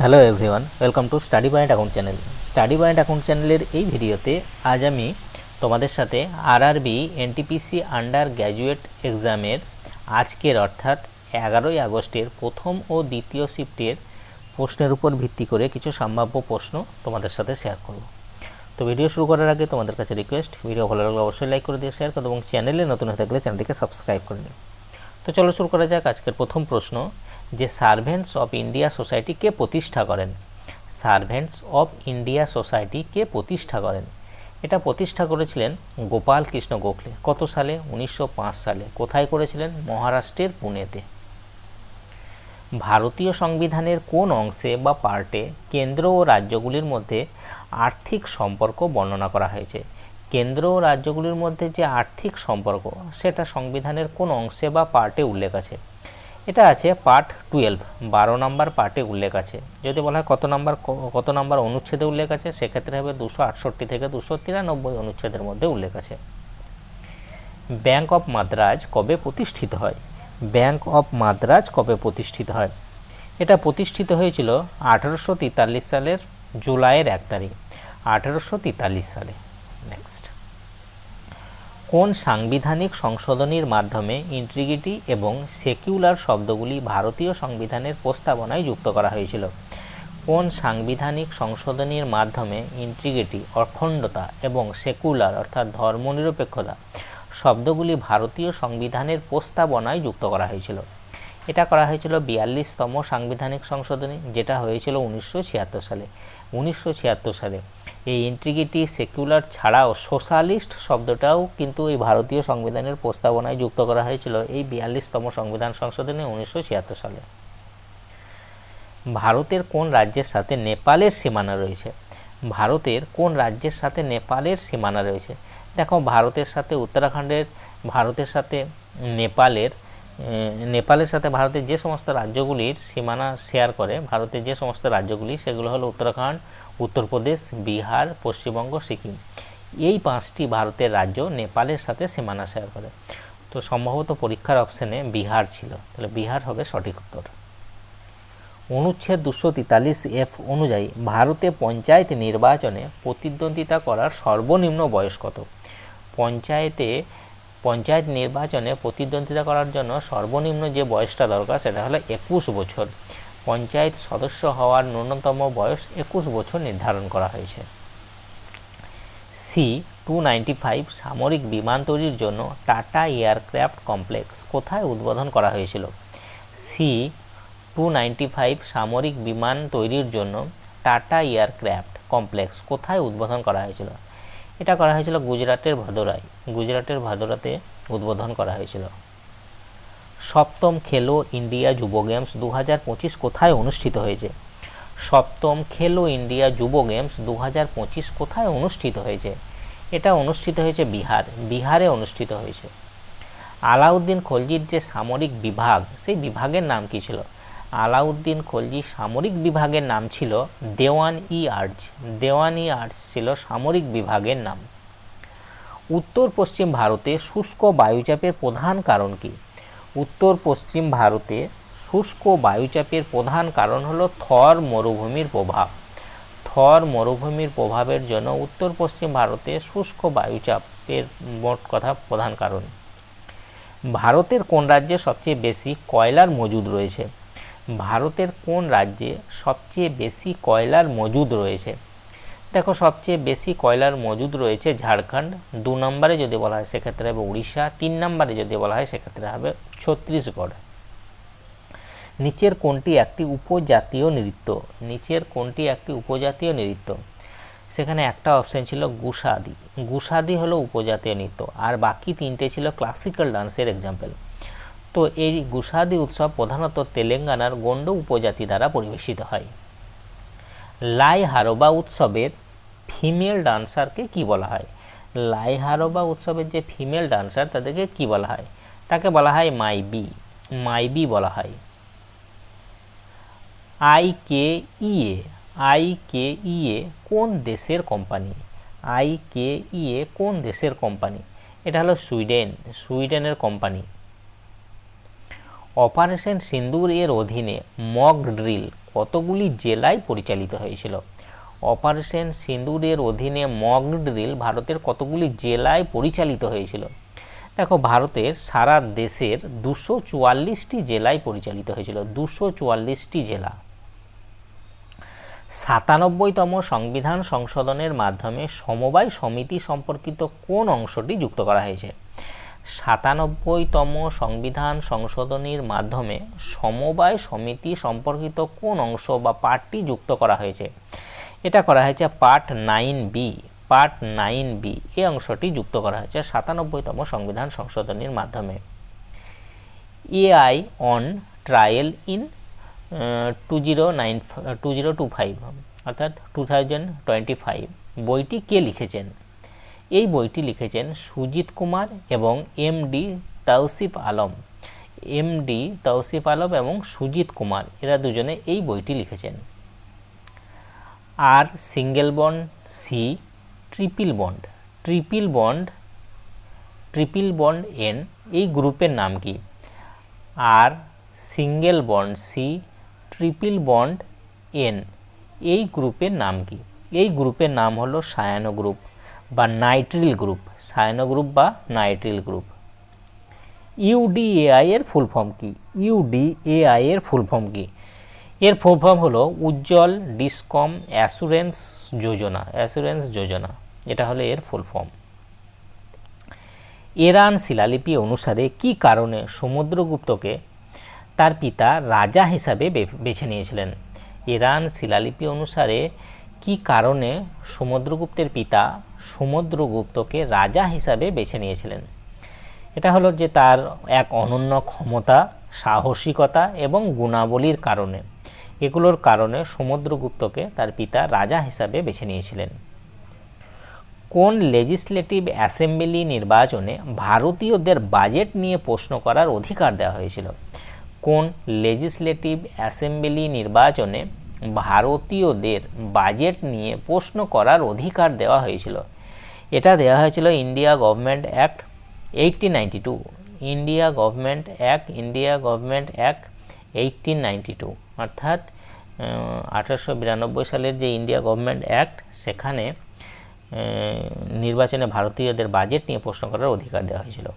Hello everyone welcome to study point account channel study point account চ্যানেলের এই ভিডিওতে আজ আমি তোমাদের সাথে আরআরবি এনটিপিসি আন্ডার গ্র্যাজুয়েট এক্সামের আজকের অর্থাৎ এগারোই আগস্টের প্রথম ও দ্বিতীয় শিফটের প্রশ্নের উপর ভিত্তি করে কিছু সম্ভাব্য প্রশ্ন তোমাদের সাথে শেয়ার করব। তো ভিডিও শুরু করার আগে তোমাদের কাছে রিকোয়েস্ট ভিডিও ভালো লাগলে অবশ্যই লাইক করে দিয়ে শেয়ার করো এবং চ্যানেলে নতুন হয়ে থাকলে চ্যানেলটিকে সাবস্ক্রাইব করে নিও। তো চলো শুরু করা যাক আজকের প্রথম প্রশ্ন। যে সার্ভেন্টস অফ ইন্ডিয়া সোসাইটি কে প্রতিষ্ঠা করেন। সার্ভেন্টস অফ ইন্ডিয়া সোসাইটি কে প্রতিষ্ঠা করেন। এটা প্রতিষ্ঠা করেছিলেন গোপাল কৃষ্ণ গোখলে। কত সালে? উনিশশো পাঁচ সালে। কোথায় করেছিলেন? মহারাষ্ট্রের পুনেতে। ভারতীয় সংবিধানের কোন অংশে বা পার্টে কেন্দ্র ও রাজ্যগুলির মধ্যে আর্থিক সম্পর্ক বর্ণনা করা হয়েছে? কেন্দ্র ও রাজ্যগুলির মধ্যে যে আর্থিক সম্পর্ক, সেটা সংবিধানের কোন অংশে বা পার্টে উল্লেখ আছে? এটা আছে পার্ট টুয়েলভ বারো নম্বর পার্টে উল্লেখ আছে। যদি বলা হয় কত নম্বর কত নম্বর অনুচ্ছেদে উল্লেখ আছে, সেক্ষেত্রে হবে দুশো আটষট্টি থেকে দুশো তিরানব্বই অনুচ্ছেদের মধ্যে উল্লেখ আছে। ব্যাংক অফ মাদ্রাজ কবে প্রতিষ্ঠিত হয়? ব্যাংক অফ মাদ্রাজ কবে প্রতিষ্ঠিত হয়? এটা প্রতিষ্ঠিত হয়েছিল আঠারোশো তেতাল্লিশ সালের জুলাইয়ের এক তারিখ। আঠারোশো তেতাল্লিশ সালে। নেক্সট কোন সাংবিধানিক সংশোধনীর মাধ্যমে ইন্টিগ্রিটি এবং সেকুলার শব্দগুলি ভারতীয় সংবিধানের প্রস্তাবনায় যুক্ত করা হয়েছিল? কোন সাংবিধানিক সংশোধনীর মাধ্যমে ইন্টিগ্রিটি, অখণ্ডতা এবং সেকুলার অর্থাৎ ধর্মনিরপেক্ষতা শব্দগুলি ভারতীয় সংবিধানের প্রস্তাবনায় যুক্ত করা হয়েছিল? এটা করা হয়েছিল বিয়াল্লিশতম সাংবিধানিক সংশোধনী, যেটা হয়েছিল উনিশশো ছিয়াত্তর সালে। উনিশশো ছিয়াত্তর সালে এই ইন্টিগ্রিটি সেকুলার ছাড়াও সোশ্যালিস্ট শব্দটাও কিন্তু এই ভারতীয় সংবিধানের প্রস্তাবনায় যুক্ত করা হয়েছিল এই বিয়াল্লিশতম সংবিধান সংশোধনে উনিশশো সালে। ভারতের কোন রাজ্যের সাথে নেপালের সীমানা রয়েছে? ভারতের কোন রাজ্যের সাথে নেপালের সীমানা রয়েছে? দেখো, ভারতের সাথে উত্তরাখণ্ডের, ভারতের সাথে নেপালের নেপালের সাথে ভারতের যে সমস্ত রাজ্যগুলির সীমানা শেয়ার করে, ভারতের যে সমস্ত রাজ্যগুলি, সেগুলো হলো উত্তরাখণ্ড উত্তরপ্রদেশ, বিহার, পশ্চিমবঙ্গ, সিকিম। এই পাঁচটি ভারতের রাজ্য নেপালের সাথে সীমানা শেয়ার করে। তো সম্ভবত পরীক্ষার অপশানে বিহার ছিল। তাহলে বিহার হবে সঠিক উত্তর। অনুচ্ছেদ দুশো তেতাল্লিশ এফ অনুযায়ী ভারতে পঞ্চায়েত নির্বাচনে প্রতিদ্বন্দ্বিতা করার সর্বনিম্ন বয়স কত? পঞ্চায়েতে, পঞ্চায়েত নির্বাচনে প্রতিদ্বন্দ্বিতা করার জন্য সর্বনিম্ন যে বয়সটা দরকার সেটা হলো একুশ বছর। পঞ্চায়েত সদস্য হওয়ার ন্যূনতম বয়স একুশ বছর নির্ধারণ করা হয়েছে। সি টু সামরিক বিমান তৈরির জন্য টাটা এয়ারক্রাফট কমপ্লেক্স কোথায় উদ্বোধন করা হয়েছিল? সি টু সামরিক বিমান তৈরির জন্য টাটা এয়ারক্রাফট কমপ্লেক্স কোথায় উদ্বোধন করা হয়েছিল? এটা করা হয়েছিল গুজরাটের ভাদোরায়। গুজরাটের ভাদোরাতে উদ্বোধন করা হয়েছিল। সপ্তম খেলো ইন্ডিয়া যুব গেমস দু হাজার পঁচিশ কোথায় অনুষ্ঠিত হয়েছে? সপ্তম খেলো ইন্ডিয়া যুব গেমস দু হাজার পঁচিশ কোথায় অনুষ্ঠিত হয়েছে? এটা অনুষ্ঠিত হয়েছে বিহার। বিহারে অনুষ্ঠিত হয়েছে। আলাউদ্দিন খলজির যে সামরিক বিভাগ, সেই বিভাগের নাম কী ছিল? আলাউদ্দিন খলজি সামরিক বিভাগের নাম ছিল দেওয়ান ই আর্টস দেওয়ান ই আর্টস ছিল সামরিক বিভাগের নাম। উত্তর পশ্চিম ভারতে শুষ্ক বায়ুচাপের প্রধান কারণ কি? উত্তর পশ্চিম ভারতে শুষ্ক বায়ুচাপের প্রধান কারণ হল থর মরুভূমির প্রভাব। থর মরুভূমির প্রভাবের জন্য উত্তর পশ্চিম ভারতে শুষ্ক বায়ুচাপের মোট কথা প্রধান কারণ। ভারতের কোন রাজ্যে সবচেয়ে বেশি কয়লার মজুদ রয়েছে? ভারতের কোন রাজ্যে সবচেয়ে বেশি কয়লার মজুদ রয়েছে? দেখো, সবচেয়ে বেশি কয়লার মজুদ রয়েছে ঝাড়খণ্ড। দু নম্বরে যদি বলা হয় সেক্ষেত্রে হবে উড়িষ্যা। তিন নম্বরে যদি বলা হয় সেক্ষেত্রে হবে ছত্তিশগড় নিচের কোনটি একটি উপজাতীয় নৃত্য। নিচের কোনটি একটি উপজাতীয় নৃত্য। সেখানে একটা অপশান ছিল গুসাদি গুসাদি হলো উপজাতীয় নৃত্য। আর বাকি তিনটে ছিল ক্লাসিক্যাল ডান্সের এক্সাম্পল তো এই গুসাদি উৎসব প্রধানত তেলেঙ্গানার গন্ড উপজাতি দ্বারা পরিবেশিত হয়। লাই হারোবা উৎসবের ফিমেল ডান্সারকে কি বলা হয়? লাই হারোবা উৎসবের যে ফিমেল ডান্সার তাদেরকে কি বলা হয়? তাকে বলা হয় মাইবি মাইবি বলা হয়। I K EA I K ইএ কোন দেশের কোম্পানি? আই কে ইএ কোন দেশের কোম্পানি? এটা হলো সুইডেন, সুইডেনের কোম্পানি। অপারেশন সিন্দুর এর অধীনে মক ড্রিল কতগুলি জেলায় পরিচালিত হয়েছিল? অপারেশন সিন্দুরের অধীনে মক ড্রিল ভারতের কতগুলি জেলায় পরিচালিত হয়েছিল? দেখো, ভারতের সারা দেশের দুশো চুয়াল্লিশটি জেলায় পরিচালিত হয়েছিল, দুশো চুয়াল্লিশটি জেলা। সাতানব্বইতম সংবিধান সংশোধনের মাধ্যমে সমবায় সমিতি সম্পর্কিত কোন অংশটি যুক্ত করা হয়েছে? সাতানব্বইতম সংবিধান সংশোধনীর মাধ্যমে সমবায় সমিতি সম্পর্কিত কোন অংশ বা পার্টটি যুক্ত করা হয়েছে? এটা করা হয়েছে part nine B. Part nine B এই অংশটি যুক্ত করা হয়েছে সাতানব্বইতম সংবিধান সংশোধনীর মাধ্যমে। AI on trial in two zero nine, two zero two five, অর্থাৎ টু থাউজেন্ড টোয়েন্টি ফাইভ। বইটি কে লিখেছেন? এই বইটি লিখেছেন সুজিত কুমার এবং M D Tousif Alam. M D Tousif Alam এবং সুজিত কুমার, এরা দুজনে এই বইটি লিখেছেন। আর single bond C triple bond triple bond triple bond N এই গ্রুপের নাম কি? R single bond C triple bond N এই গ্রুপের নাম কি? এই গ্রুপের নাম হলো সায়ানো গ্রুপ বা নাইট্রিল গ্রুপ, সায়ানো গ্রুপ বা নাইট্রিল গ্রুপ। ইউডিএআই এর ফুল ফর্ম কি? ইউডিএআই এর ফুল ফর্ম কি? এর ফুল ফর্ম হলো Ujjwal DISCOM assurance Yojana assurance Yojana. এটা হলো এর ফুল ফর্ম এরান শিলালিপি অনুসারে কি কারণে সমুদ্রগুপ্তকে তার পিতা রাজা হিসাবে বেছে নিয়েছিলেন? ইরান শিলালিপি অনুসারে কি কারণে সমুদ্রগুপ্তের পিতা সমুদ্রগুপ্তকে রাজা হিসাবে বেছে নিয়েছিলেন? এটা হলো যে তার এক অনন্য ক্ষমতা, সাহসিকতা এবং গুণাবলীর কারণে। এগুলোর কারণে সমুদ্রগুপ্তকে তার পিতা রাজা হিসাবে বেছে নিয়েছিলেন। কোন লেজিসলেটিভ অ্যাসেম্বলি নির্বাচনে ভারতীয়দের বাজেট নিয়ে প্রশ্ন করার অধিকার দেওয়া হয়েছিল? কোন লেজিসলেটিভ অ্যাসেম্বলি নির্বাচনে ভারতীয়দের বাজেট নিয়ে প্রশ্ন করার অধিকার দেওয়া হয়েছিল? এটা দেওয়া হয়েছিল India government act eighteen ninety two India government act India government act eighteen ninety two অর্থাৎ আঠারোশো বিরানব্বই সালের যে ইন্ডিয়া গভর্নমেন্ট অ্যাক্ট সেখানে নির্বাচনে ভারতীয়দের বাজেট নিয়ে প্রশ্ন করার অধিকার দেওয়া হয়েছিল।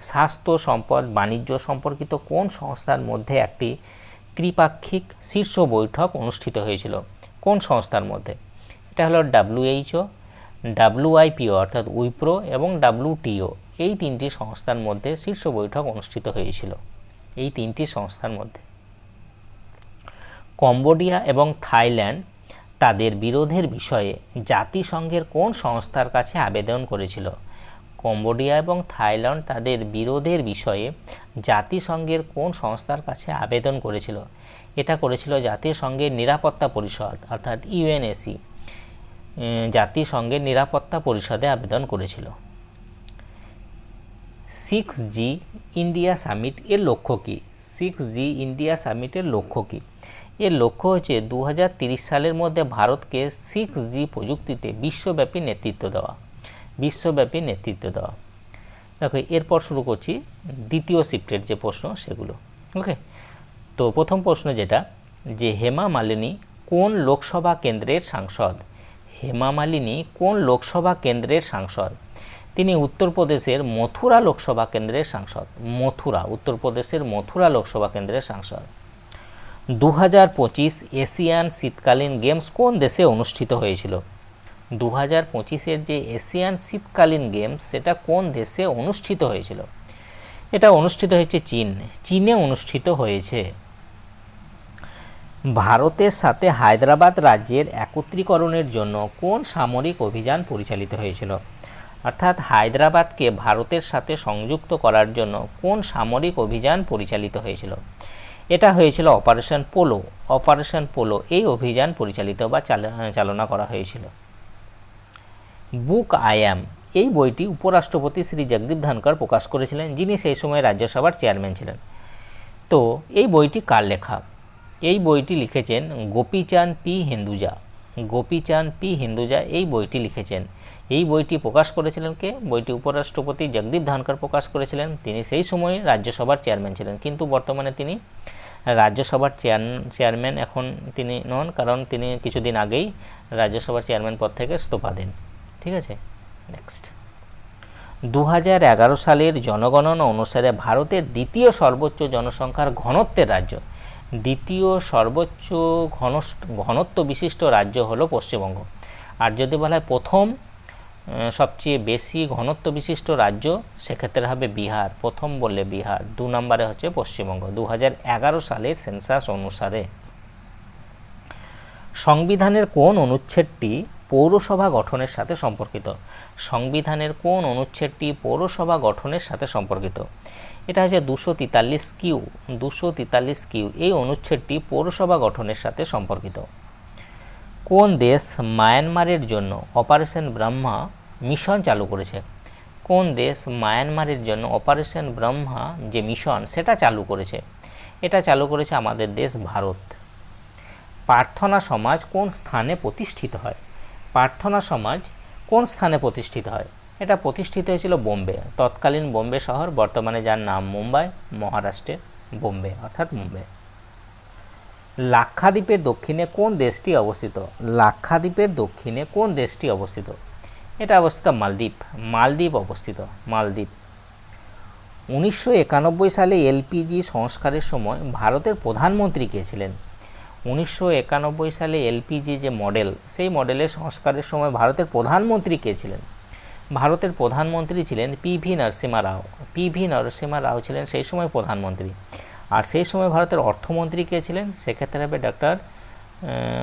স্বাস্থ্য সম্পদ, বাণিজ্য সম্পর্কিত কোন সংস্থার মধ্যে একটি ত্রিপাক্ষিক শীর্ষ বৈঠক অনুষ্ঠিত হয়েছিল? কোন সংস্থার মধ্যে? এটা হলো ডাব্লিউএইচও ডাব্লিউআইপিও অর্থাৎ উইপ্রো এবং ডাব্লিউটিও এই তিনটি সংস্থার মধ্যে শীর্ষ বৈঠক অনুষ্ঠিত হয়েছিল। এই তিনটি সংস্থার মধ্যে। কম্বোডিয়া এবং থাইল্যান্ড তাদের বিরোধের বিষয়ে জাতিসংঘের কোন সংস্থার কাছে আবেদন করেছিল? কম্বোডিয়া এবং থাইল্যান্ড তাদের বিরোধের বিষয়ে জাতিসংঘের কোন সংস্থার কাছে আবেদন করেছিল? এটা করেছিল জাতিসংঘের নিরাপত্তা পরিষদ, অর্থাৎ ইউএনএসি জাতিসংঘের নিরাপত্তা পরিষদে আবেদন করেছিল। সিক্স জি ইন্ডিয়া সামিট এর লক্ষ্য কী? সিক্স জি ইন্ডিয়া সামিটের লক্ষ্য কী? এর লক্ষ্য হচ্ছে দু সালের মধ্যে ভারতকে সিক্স জি প্রযুক্তিতে বিশ্বব্যাপী নেতৃত্ব দেওয়া। বিশ্বব্যাপী নেতৃত্ব দেওয়া। দেখো, এরপর শুরু করছি দ্বিতীয় শিফটের যে প্রশ্ন সেগুলো ওকে তো প্রথম প্রশ্ন যেটা, যে হেমা মালিনী কোন লোকসভা কেন্দ্রের সাংসদ? হেমা মালিনী কোন লোকসভা কেন্দ্রের সাংসদ? তিনি উত্তরপ্রদেশের মথুরা লোকসভা কেন্দ্রের সাংসদ। মথুরা, উত্তরপ্রদেশের মথুরা লোকসভা কেন্দ্রের সাংসদ। দু হাজার পঁচিশ এশিয়ান শীতকালীন গেমস কোন দেশে অনুষ্ঠিত হয়েছিল? দু হাজার পঁচিশের যে এশিয়ান শীতকালীন গেমস, সেটা কোন দেশে অনুষ্ঠিত হয়েছিল? এটা অনুষ্ঠিত হয়েছে চীন। চীনে অনুষ্ঠিত হয়েছে। ভারতের সাথে হায়দ্রাবাদ রাজ্যের একত্রীকরণের জন্য কোন সামরিক অভিযান পরিচালিত হয়েছিল? অর্থাৎ হায়দ্রাবাদকে ভারতের সাথে সংযুক্ত করার জন্য কোন সামরিক অভিযান পরিচালিত হয়েছিল? এটা হয়েছিল অপারেশন পোলো। অপারেশন পোলো এই অভিযান পরিচালিত বা চালনা করা হয়েছিল। বুক আই অ্যাম এই বইটি উপরাষ্ট্রপতি শ্রী জগদীপ ধনকর প্রকাশ করেছিলেন, যিনি সেই সময় রাজ্যসভার চেয়ারম্যান ছিলেন। তো এই বইটি কার লেখা? এই বইটি লিখেছেন গোপীচাঁদ পি হিন্দুজা। গোপীচাঁদ পি হিন্দুজা এই বইটি লিখেছেন। এই বইটি প্রকাশ করেছিলেন কে? বইটি উপরাষ্ট্রপতি জগদীপ ধনকর প্রকাশ করেছিলেন। তিনি সেই সময় রাজ্যসভার চেয়ারম্যান ছিলেন, কিন্তু বর্তমানে তিনি রাজ্যসভার চেয়ার, চেয়ারম্যান এখন তিনি নন, কারণ তিনি কিছুদিন আগেই রাজ্যসভার চেয়ারম্যান পদ থেকে ইস্তফা দেন। ঠিক আছে? নেক্সট দু হাজার এগারো সালের জনগণনা অনুসারে ভারতের দ্বিতীয় সর্বোচ্চ জনসংখ্যার ঘনত্বের রাজ্য। দ্বিতীয় সর্বোচ্চ ঘনস্ট ঘনত্ব বিশিষ্ট রাজ্য হলো পশ্চিমবঙ্গ। আর যদি বলা হয় প্রথম সবচেয়ে বেশি ঘনত্ব বিশিষ্ট রাজ্য সেক্ষেত্রে হবে বিহার। প্রথম বললে বিহার, দু নম্বরে হচ্ছে পশ্চিমবঙ্গ। দু হাজার এগারো সালের সেন্সাস অনুসারে। সংবিধানের কোন অনুচ্ছেদটি পৌরসভা গঠনের সাথে সম্পর্কিত? সংবিধানের কোন অনুচ্ছেদটি পৌরসভা গঠনের সাথে সম্পর্কিত? এটা হচ্ছে দুশো তেতাল্লিশ কিউ, দুশো তেতাল্লিশ কিউ। এই অনুচ্ছেদটি পৌরসভা গঠনের সাথে সম্পর্কিত। কোন দেশ মায়ানমারের জন্য অপারেশন ব্রহ্মা মিশন চালু করেছে? কোন দেশ মায়ানমারের জন্য অপারেশন ব্রহ্মা যে মিশন, সেটা চালু করেছে? এটা চালু করেছে আমাদের দেশ ভারত। প্রার্থনা সমাজ কোন স্থানে প্রতিষ্ঠিত হয়? প্রার্থনা সমাজ কোন স্থানে প্রতিষ্ঠিত হয়? এটা প্রতিষ্ঠিত হয়েছিল বোম্বে। তৎকালীন বোম্বে শহর, বর্তমানে যার নাম মুম্বাই, মহারাষ্ট্রের বোম্বে, অর্থাৎ মুম্বাই লাক্ষাদ্বীপের দক্ষিণে কোন দেশটি অবস্থিত? লাক্ষাদ্বীপের দক্ষিণে কোন দেশটি অবস্থিত? এটা অবস্থিত মালদ্বীপ। মালদ্বীপ অবস্থিত। মালদ্বীপ। উনিশশো একানব্বই সালে এলপিজি সংস্কারের সময় ভারতের প্রধানমন্ত্রী কে ছিলেন? উনিশশো একানব্বই সালে এলপিজি যে মডেল, সেই মডেলের সংস্কারের সময় ভারতের প্রধানমন্ত্রী কে ছিলেন? ভারতের প্রধানমন্ত্রী ছিলেন পিভি নরসিমা রাও। পিভি নরসিমা রাও ছিলেন সেই সময় প্রধানমন্ত্রী। আর সেই সময় ভারতের অর্থমন্ত্রী কে ছিলেন? সেক্ষেত্রে হবে ডক্টর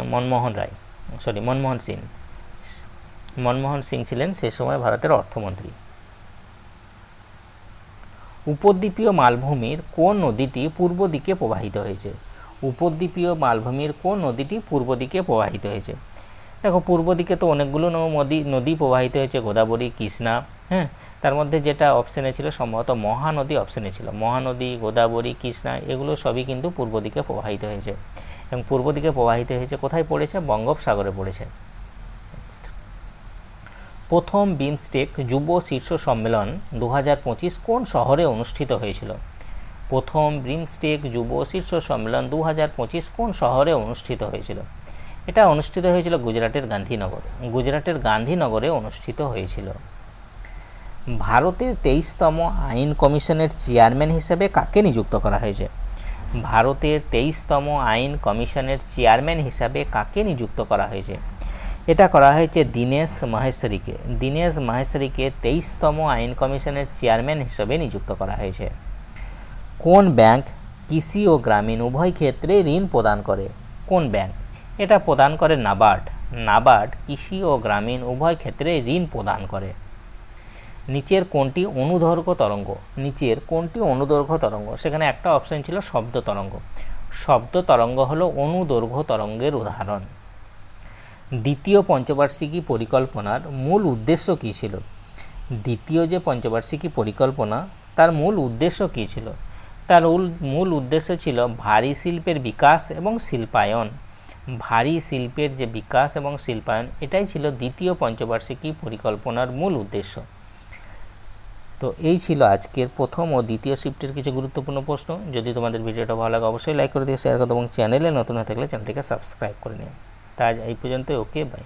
মনমোহন রায়। সরি মনমোহন সিং। মনমোহন সিং ছিলেন সেই সময় ভারতের অর্থমন্ত্রী। উপদ্বীপীয় মালভূমির কোন নদীটি পূর্ব দিকে প্রবাহিত হয়েছে? উপদ্বীপীয় মালভূমির কোন নদীটি পূর্ব দিকে প্রবাহিত হয়েছে? দেখো, পূর্ব দিকে তো অনেকগুলো নদী নদী প্রবাহিত হয়েছে। গোদাবরী, কৃষ্ণা হ্যাঁ তার মধ্যে যেটা অপশানে ছিল সম্ভবত মহানদী অপশানে ছিল। মহানদী, গোদাবরী, কৃষ্ণা, এগুলো সবই কিন্তু পূর্ব দিকে প্রবাহিত হয়েছে। এবং পূর্ব দিকে প্রবাহিত হয়েছে কোথায় পড়েছে? বঙ্গোপসাগরে পড়েছে। প্রথম বিমস্টেক যুব শীর্ষ সম্মেলন দু হাজার পঁচিশ কোন শহরে অনুষ্ঠিত হয়েছিল? প্রথম বিমস্টেক যুব শীর্ষ সম্মেলন দু হাজার পঁচিশ কোন শহরে অনুষ্ঠিত হয়েছিল? এটা অনুষ্ঠিত হয়েছিল গুজরাটের গান্ধীনগরে। গুজরাটের গান্ধীনগরে অনুষ্ঠিত হয়েছিল। ভারতের তেইশতম আইন কমিশনের চেয়ারম্যান হিসেবে কাকে নিযুক্ত করা হয়েছে? ভারতের তেইশতম আইন কমিশনের চেয়ারম্যান হিসাবে কাকে নিযুক্ত করা হয়েছে? এটা করা হয়েছে দীনেশ মাহেশ্বরীকে। দীনেশ মাহেশ্বরীকে তেইশতম আইন কমিশনের চেয়ারম্যান হিসেবে নিযুক্ত করা হয়েছে। কোন ব্যাংক কৃষি ও গ্রামীণ উভয় ক্ষেত্রে ঋণ প্রদান করে? কোন ব্যাংক? এটা প্রদান করে নাবার্ড। নাবার্ড কৃষি ও গ্রামীণ উভয় ক্ষেত্রে ঋণ প্রদান করে। নিচের কোনটি অনুদৈর্ঘ্য তরঙ্গ, নিচের কোনটি অনুদৈর্ঘ্য তরঙ্গ। সেখানে একটা অপশন ছিল শব্দ তরঙ্গ। শব্দ তরঙ্গ হলো অনুদৈর্ঘ্য তরঙ্গের উদাহরণ। দ্বিতীয় পঞ্চবার্ষিকী পরিকল্পনার মূল উদ্দেশ্য কী ছিল? দ্বিতীয় যে পঞ্চবার্ষিকী পরিকল্পনা, তার মূল উদ্দেশ্য কী ছিল? তার মূল উদ্দেশ্য ছিল ভারী শিল্পের বিকাশ এবং শিল্পায়ন। ভারী শিল্পের যে বিকাশ এবং শিল্পায়ন, এটাই ছিল দ্বিতীয় পঞ্চবার্ষিকী পরিকল্পনার মূল উদ্দেশ্য। তো এই ছিল আজকের প্রথম ও দ্বিতীয় শিফটের কিছু গুরুত্বপূর্ণ প্রশ্ন। যদি তোমাদের ভিডিওটা ভালো লাগে, অবশ্যই লাইক করে দিয়ে শেয়ার করো এবং চ্যানেলে নতুন হয়ে থাকলে চ্যানেলটিকে সাবস্ক্রাইব করে নিও। তা আজ এই পর্যন্ত ওকে বাই